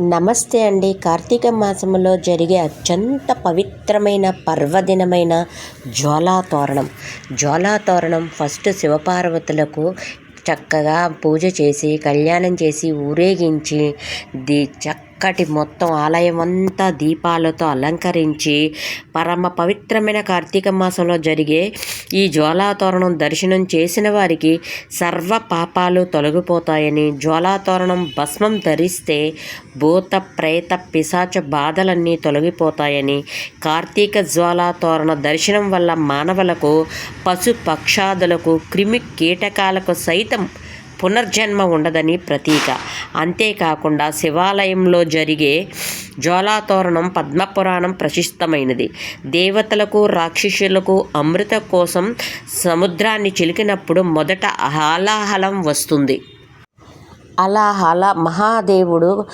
నమస్తే అండి. కార్తీక మాసంలో జరిగే అత్యంత పవిత్రమైన పర్వదినమైన జ్వాలాతోరణం. జ్వాలాతోరణం ఫస్ట్ శివపార్వతులకు చక్కగా పూజ చేసి కళ్యాణం చేసి ఊరేగించి ది చక్కటి మొత్తం ఆలయం అంతా దీపాలతో అలంకరించి పరమ పవిత్రమైన కార్తీక మాసంలో జరిగే ఈ జ్వాలాతోరణం దర్శనం చేసిన వారికి సర్వ పాపాలు తొలగిపోతాయని జ్వాలాతోరణం భస్మం ధరిస్తే భూత ప్రేత పిశాచ బాధలన్నీ తొలగిపోతాయని కార్తీక జ్వాలాతోరణ దర్శనం వల్ల మానవులకు పశు పక్షాదులకు క్రిమి కీటకాలకు సైతం పునర్జన్మ ఉండదని ప్రతీక. అంతేకాకుండా శివాలయంలో జరిగే జ్వాలాతోరణం పద్మపురాణం ప్రశస్తమైనది. దేవతలకు రాక్షసులకు అమృత కోసం సముద్రాన్ని చిలికినప్పుడు మొదట హాలాహలం వస్తుంది. అలాహల మహాదేవుడు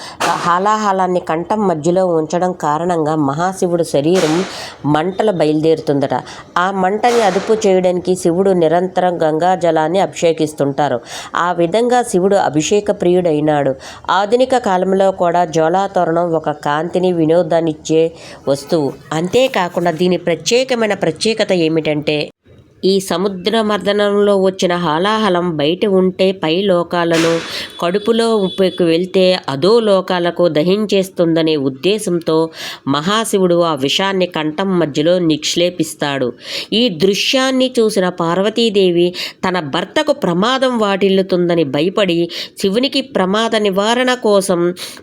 హాలాహలాన్ని కంఠం మధ్యలో ఉంచడం కారణంగా మహాశివుడు శరీరం మంటలు బయలుదేరుతుందట. ఆ మంటని అదుపు చేయడానికి శివుడు నిరంతరం గంగా జలాన్ని అభిషేకిస్తుంటారు. ఆ విధంగా శివుడు అభిషేక ప్రియుడైనాడు. ఆధునిక కాలంలో కూడా జ్వాలాతోరణం ఒక కాంతిని వినోదాన్నిచ్చే వస్తువు. అంతేకాకుండా దీని ప్రత్యేకమైన ప్రత్యేకత ఏమిటంటే ఈ సముద్ర మర్దనంలో వచ్చిన హాలాహలం బయట ఉంటే పై లోకాలను కడుపులో ఉప్పుకు వెళ్తే అదో లోకాలకు దహించేస్తుందనే ఉద్దేశంతో మహాశివుడు ఆ విషాన్ని కంఠం మధ్యలో నిక్షేపిస్తాడు ఈ దృశ్యాన్ని చూసిన పార్వతీదేవి తన భర్తకు ప్రమాదం వాటిల్లుతుందని భయపడి శివునికి ప్రమాద నివారణ కోసం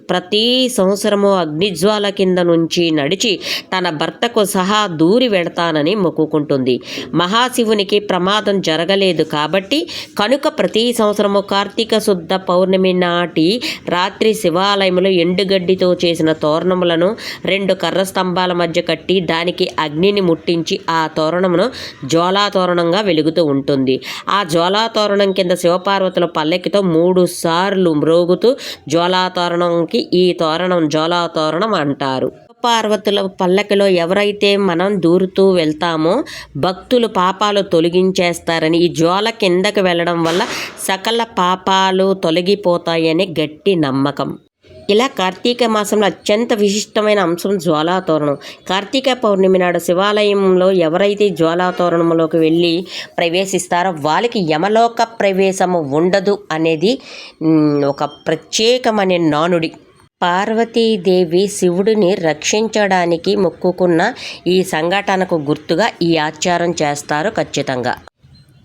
ప్రతి సంవత్సరము అగ్నిజ్వాల కింద నుంచి నడిచి తన భర్తకు సహా దూరి వెడతానని మొక్కుకుంటుంది. మహాశివు జీవునికి ప్రమాదం జరగలేదు కాబట్టి కనుక ప్రతి సంవత్సరము కార్తీక శుద్ధ పౌర్ణమి నాటి రాత్రి శివాలయంలో ఎండుగడ్డితో చేసిన తోరణములను రెండు కర్ర స్తంభాల మధ్య కట్టి దానికి అగ్నిని ముట్టించి ఆ తోరణమును జ్వాలాతోరణంగా వెలుగుతూ ఉంటుంది. ఆ జ్వాలా తోరణం కింద శివపార్వతుల పల్లెకితో మూడు సార్లు మ్రోగుతూ జ్వాలాతోరణంకి ఈ తోరణం జ్వాలాతోరణం అంటారు. పార్వతుల పల్లకిలో ఎవరైతే మనం దూరుతూ వెళ్తామో భక్తులు పాపాలు తొలగించేస్తారని ఈ జ్వాల కిందకు వెళ్ళడం వల్ల సకల పాపాలు తొలగిపోతాయని గట్టి నమ్మకం. ఇలా కార్తీక మాసంలో అత్యంత విశిష్టమైన అంశం జ్వాలాతోరణం. కార్తీక పౌర్ణమి నాడు శివాలయంలో ఎవరైతే జ్వాలాతోరణంలోకి వెళ్ళి ప్రవేశిస్తారో వాళ్ళకి యమలోక ప్రవేశము ఉండదు అనేది ఒక ప్రత్యేకమైన నానుడి. పార్వతీదేవి శివుడిని రక్షించడానికి మొక్కుకున్న ఈ సంఘటనకు గుర్తుగా ఈ ఆచారం చేస్తారు ఖచ్చితంగా.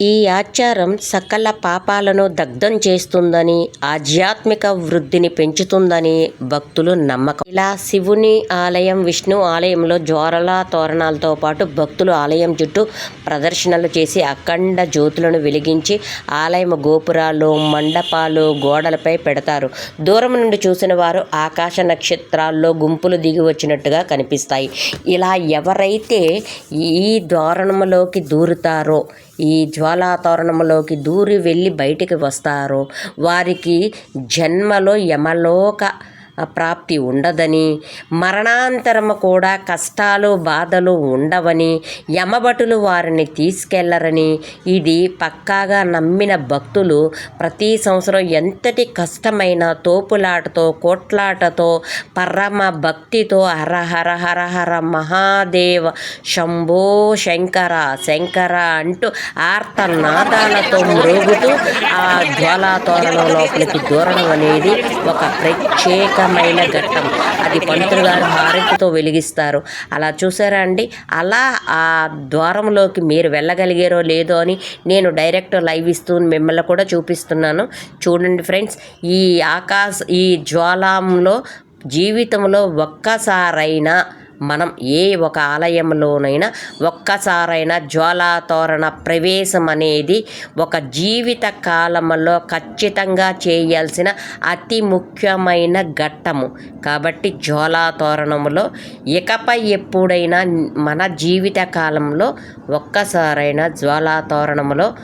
ఈ ఆచారం సకల పాపాలను దగ్ధం చేస్తుందని ఆధ్యాత్మిక వృద్ధిని పెంచుతుందని భక్తులు నమ్మకం. ఇలా శివుని ఆలయం విష్ణు ఆలయంలో జ్వారల తోరణాలతో పాటు భక్తులు ఆలయం చుట్టూ ప్రదర్శనలు చేసి అఖండ జ్యోతులను వెలిగించి ఆలయం గోపురాలు మండపాలు గోడలపై పెడతారు. దూరం నుండి చూసిన వారు ఆకాశ నక్షత్రాల్లో గుంపులు దిగి వచ్చినట్టుగా కనిపిస్తాయి. ఇలా ఎవరైతే ఈ ద్వారణంలోకి దూరుతారో ఈ జ్వాలాతోరణంలోకి దూరి వెళ్ళి బయటికి వస్తారో వారికి జన్మలో యమలోక ప్రాప్తి ఉండదని మరణాంతరము కూడా కష్టాలు బాధలు ఉండవని యమభటులు వారిని తీసుకెళ్ళరని ఇది పక్కాగా నమ్మిన భక్తులు ప్రతి సంవత్సరం ఎంతటి కష్టమైన తోపులాటతో కోట్లాటతో పరమ భక్తితో హర హర హర హర మహాదేవ శంభో శంకర శంకర అంటూ ఆర్తనాదాలతో మ్రోగుతూ ఆ జ్వాలాతోరణం లోపలికి దూరడం అనేది ఒక ప్రత్యేక అద్భుతమైన ఘట్టం. అది పంతులు గారు హారతితో వెలిగిస్తారు. అలా చూసారా అండి? అలా ఆ ద్వారంలోకి మీరు వెళ్ళగలిగారో లేదో అని నేను డైరెక్ట్ లైవ్ ఇస్తూ మిమ్మల్ని కూడా చూపిస్తున్నాను. చూడండి ఫ్రెండ్స్ ఈ ఆకాశ ఈ జ్వాలంలో జీవితంలో ఒక్కసారైనా మనం ఏ ఒక ఆలయంలోనైనా ఒక్కసారైనా జ్వాలాతోరణ ప్రవేశం అనేది ఒక జీవిత కాలంలో ఖచ్చితంగా చేయాల్సిన అతి ముఖ్యమైన ఘట్టము. కాబట్టి జ్వాలాతోరణములో ఇకపై ఎప్పుడైనా మన జీవిత కాలంలో ఒక్కసారైనా జ్వాలాతోరణములో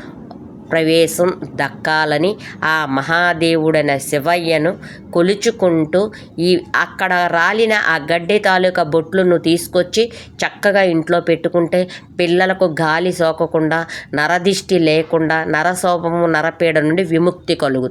ప్రవేశం దక్కాలని ఆ మహాదేవుడైన శివయ్యను కొలుచుకుంటూ ఈ అక్కడ రాలిన ఆ గడ్డి తాలూకా బొట్లను తీసుకొచ్చి చక్కగా ఇంట్లో పెట్టుకుంటే పిల్లలకు గాలి సోకకుండా నరదిష్టి లేకుండా నరసోపము నరపీడ నుండి విముక్తి కలుగుతుంది.